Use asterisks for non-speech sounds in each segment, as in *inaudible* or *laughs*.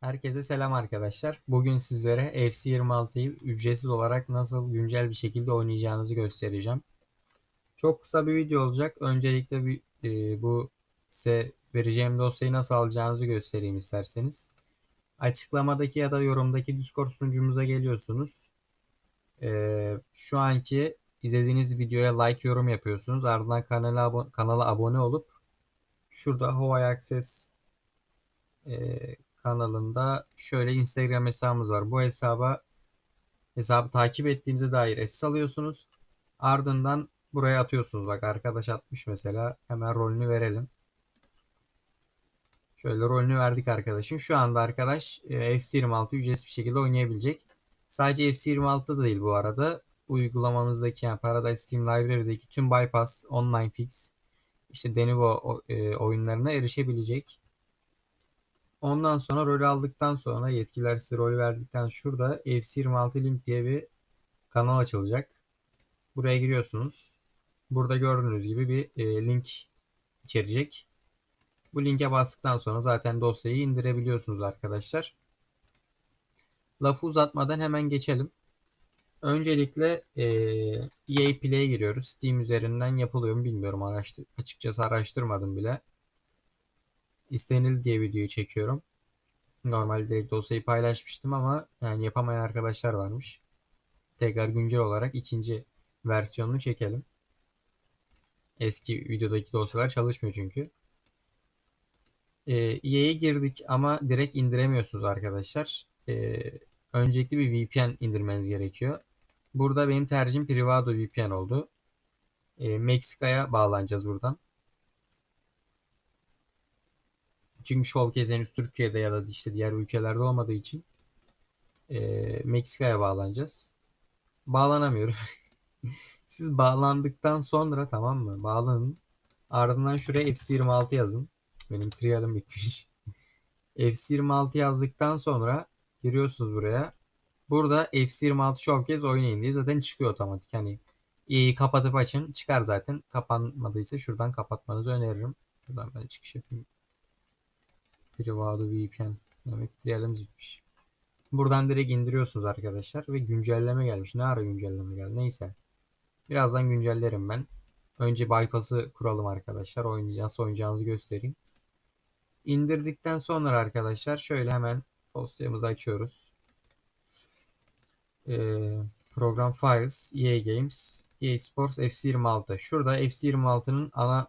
Herkese selam arkadaşlar. Bugün sizlere FC26'yı ücretsiz olarak nasıl güncel bir şekilde oynayacağınızı göstereceğim. Çok kısa bir video olacak. Öncelikle bir, e, bu size vereceğim dosyayı nasıl alacağınızı göstereyim isterseniz. Açıklamadaki ya da yorumdaki Discord sunucumuza geliyorsunuz. E, şu anki izlediğiniz videoya like yorum yapıyorsunuz. Ardından kanala, kanala abone olup şurada Huawei Access e, kanalında şöyle Instagram hesabımız var. Bu hesaba hesabı takip ettiğinize dair SS alıyorsunuz. Ardından buraya atıyorsunuz. Bak arkadaş atmış mesela. Hemen rolünü verelim. Şöyle rolünü verdik arkadaşın. Şu anda arkadaş e, FC26 ücretsiz bir şekilde oynayabilecek. Sadece FC26 da değil bu arada. Uygulamanızdaki yani Paradise Steam Library'deki tüm Bypass, Online Fix, işte Denivo e, oyunlarına erişebilecek. Ondan sonra rolü aldıktan sonra yetkiler size rol verdikten şurada FC26 Link diye bir kanal açılacak. Buraya giriyorsunuz. Burada gördüğünüz gibi bir e, link içerecek. Bu linke bastıktan sonra zaten dosyayı indirebiliyorsunuz arkadaşlar. Lafı uzatmadan hemen geçelim. Öncelikle e, EA Play'e giriyoruz. Steam üzerinden yapılıyor mu bilmiyorum. Araştır açıkçası araştırmadım bile. İstenildi diye videoyu çekiyorum. Normalde direkt dosyayı paylaşmıştım ama yani yapamayan arkadaşlar varmış. Tekrar güncel olarak ikinci versiyonunu çekelim. Eski videodaki dosyalar çalışmıyor çünkü. Ee, EA'ye girdik ama direkt indiremiyorsunuz arkadaşlar. Ee, öncelikli bir VPN indirmeniz gerekiyor. Burada benim tercihim Privado VPN oldu. Ee, Meksika'ya bağlanacağız buradan. Çünkü Showcase henüz Türkiye'de ya da işte diğer ülkelerde olmadığı için e, Meksika'ya bağlanacağız. Bağlanamıyorum. *laughs* Siz bağlandıktan sonra tamam mı? Bağlanın. Ardından şuraya FC26 yazın. Benim trialım bitmiş. *laughs* FC26 yazdıktan sonra giriyorsunuz buraya. Burada FC26 Showcase oynayın diye zaten çıkıyor otomatik. Hani iyi kapatıp açın çıkar zaten. Kapanmadıysa şuradan kapatmanızı öneririm. Buradan ben çıkış yapayım. Privado VPN. Demek trialimiz bitmiş. Buradan direkt indiriyorsunuz arkadaşlar ve güncelleme gelmiş. Ne ara güncelleme geldi? Neyse. Birazdan güncellerim ben. Önce bypass'ı kuralım arkadaşlar. Oynayacağız, nasıl oynayacağınızı göstereyim. İndirdikten sonra arkadaşlar şöyle hemen dosyamızı açıyoruz. Ee, program Files, EA Games, EA Sports FC26. Şurada FC26'nın ana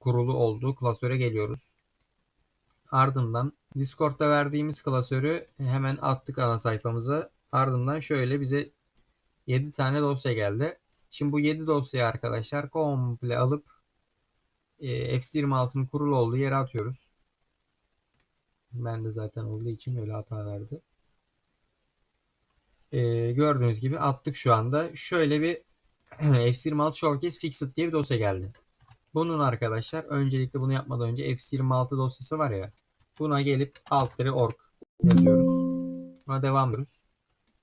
kurulu olduğu klasöre geliyoruz. Ardından Discord'da verdiğimiz klasörü hemen attık ana sayfamıza. Ardından şöyle bize 7 tane dosya geldi. Şimdi bu 7 dosyayı arkadaşlar komple alıp e, FC26'nın kurulu olduğu yere atıyoruz. Ben de zaten olduğu için öyle hata verdi. E, gördüğünüz gibi attık şu anda. Şöyle bir *clears throat* FC26 Showcase Fixed diye bir dosya geldi. Bunun arkadaşlar öncelikle bunu yapmadan önce FC26 dosyası var ya. Buna gelip alt org yazıyoruz. Buna devam ediyoruz.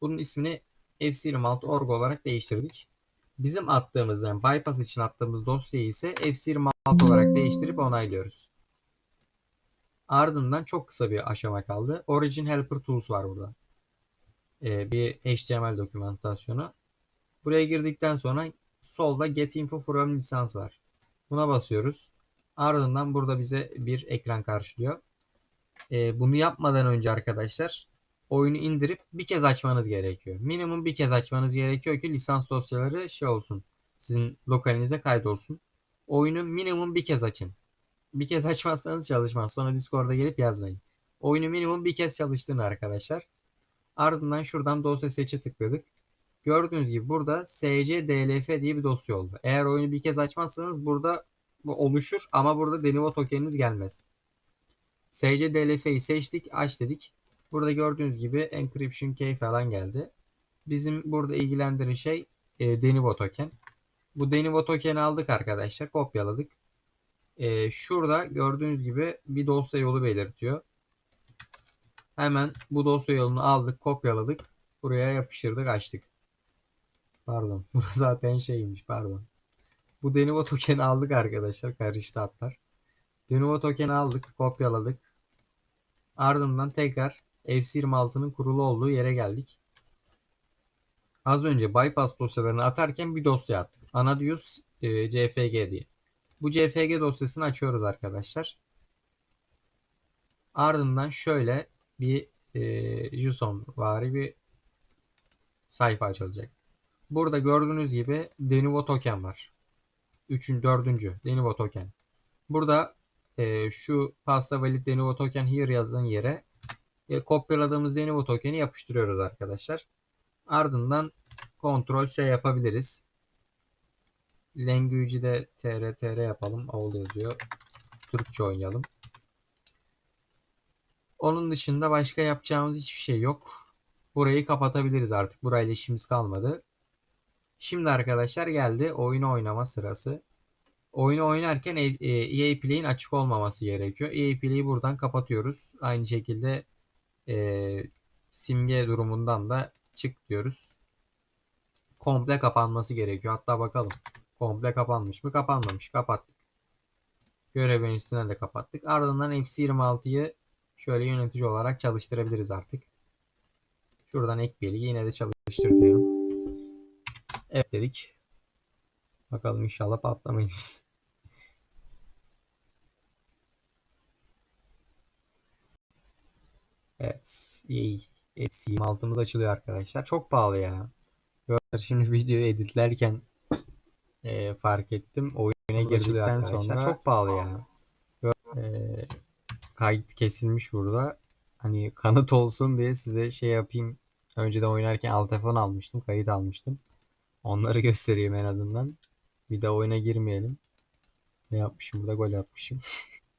Bunun ismini FC26 org olarak değiştirdik. Bizim attığımız yani bypass için attığımız dosyayı ise FC26 olarak değiştirip onaylıyoruz. Ardından çok kısa bir aşama kaldı. Origin Helper Tools var burada. Ee, bir HTML dokümantasyonu. Buraya girdikten sonra solda Get Info from lisans var. Buna basıyoruz. Ardından burada bize bir ekran karşılıyor. Ee, bunu yapmadan önce arkadaşlar oyunu indirip bir kez açmanız gerekiyor. Minimum bir kez açmanız gerekiyor ki lisans dosyaları şey olsun. Sizin lokalinize kaydolsun. Oyunu minimum bir kez açın. Bir kez açmazsanız çalışmaz. Sonra Discord'a gelip yazmayın. Oyunu minimum bir kez çalıştırın arkadaşlar. Ardından şuradan dosya seçe tıkladık. Gördüğünüz gibi burada scdlf diye bir dosya oldu. Eğer oyunu bir kez açmazsanız burada bu oluşur ama burada Denivo tokeniniz gelmez. Scdlf'yi seçtik, aç dedik. Burada gördüğünüz gibi encryption key falan geldi. Bizim burada ilgilendiren şey e, Denivo token. Bu Denivo token'i aldık arkadaşlar. Kopyaladık. E, şurada gördüğünüz gibi bir dosya yolu belirtiyor. Hemen bu dosya yolunu aldık, kopyaladık. Buraya yapıştırdık, açtık. Pardon. *laughs* Burası zaten şeymiş, pardon. Bu Denivo token'i aldık arkadaşlar. Karıştı hatlar. Denivo token'i aldık, kopyaladık. Ardından tekrar FC26'nın kurulu olduğu yere geldik. Az önce bypass dosyalarını atarken bir dosya attık. Anadius e, CFG diye. Bu CFG dosyasını açıyoruz arkadaşlar. Ardından şöyle bir e, JSON vari bir sayfa açılacak. Burada gördüğünüz gibi Denuvo token var. Üçün, dördüncü Denuvo token. Burada e, şu pasta valid Denuvo token here yazan yere e, kopyaladığımız Denuvo tokeni yapıştırıyoruz arkadaşlar. Ardından kontrol şey yapabiliriz. Language'i de tr yapalım. Oldu yazıyor. Türkçe oynayalım. Onun dışında başka yapacağımız hiçbir şey yok. Burayı kapatabiliriz artık. Burayla işimiz kalmadı. Şimdi arkadaşlar geldi oyunu oynama sırası. Oyunu oynarken e, EA Play'in açık olmaması gerekiyor. EA Play'i buradan kapatıyoruz. Aynı şekilde e, simge durumundan da çık diyoruz. Komple kapanması gerekiyor. Hatta bakalım. Komple kapanmış mı? Kapanmamış. Kapattık. Görev yöneticisinden de kapattık. Ardından FC26'yı şöyle yönetici olarak çalıştırabiliriz artık. Şuradan ek bilgi yine de çalıştır diyorum. Evet dedik. Bakalım inşallah patlamayız. Evet. iyi. Hepsi 26'mız açılıyor arkadaşlar. Çok pahalı ya. Şimdi videoyu editlerken e, fark ettim. Oyuna girdikten sonra çok pahalı ya. Gör- E, kayıt kesilmiş burada. Hani kanıt olsun diye size şey yapayım. Önceden oynarken alt telefon almıştım. Kayıt almıştım. Onları *laughs* göstereyim en azından. Bir de oyuna girmeyelim. Ne yapmışım burada? Gol atmışım.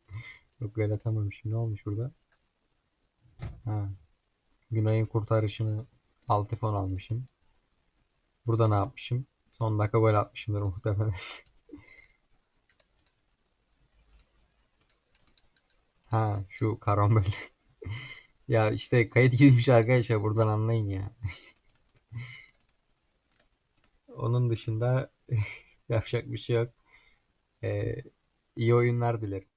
*laughs* Yok gol atamamışım. Ne olmuş burada? Ha. Günay'ın kurtarışını alt telefon almışım. Burada ne yapmışım? Son dakika gol atmışımdır muhtemelen. *laughs* ha şu karambol. *laughs* ya işte kayıt gitmiş arkadaşlar buradan anlayın ya. Onun dışında yapacak bir şey yok. Ee, iyi oyunlar dilerim.